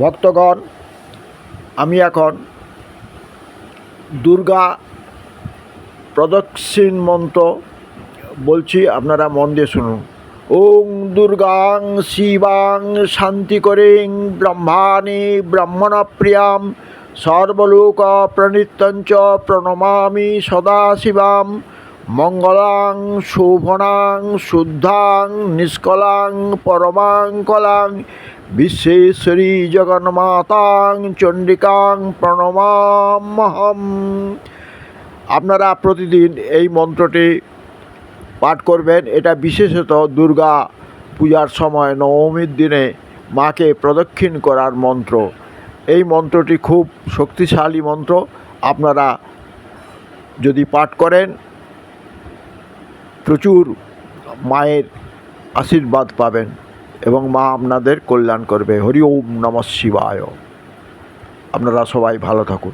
ভক্তগণ, আমি এখন দুর্গা প্রদক্ষিণ মন্ত্র বলছি, আপনারা মন দিয়ে শুনুন। ওং দুর্গাং শিবাং শান্তি করিং ব্রহ্মাণি ব্রাহ্মণপ্রিয়াম সর্বলোক প্রণিত্যঞ্চ প্রণমামি সদাশিবাম, মঙ্গলাং শোভনাং শুদ্ধাং নিষ্কলাং পরমাং কলাং বিশ্বেশ্বরী জগন্মাতাং চণ্ডিকাং প্রণমামহম আপনারা প্রতিদিন এই মন্ত্রটি পাঠ করবেন। এটা বিশেষত দুর্গা পূজার সময়, নবমীর দিনে মাকে প্রদক্ষিণ করার মন্ত্র। এই মন্ত্রটি খুব শক্তিশালী মন্ত্র। আপনারা যদি পাঠ করেন, প্রচুর মায়ের আশীর্বাদ পাবেন। এবং মা আপনাদের কল্যাণ করবে। হরি ওম নম শিবায়। আপনারা সবাই ভালো থাকুন।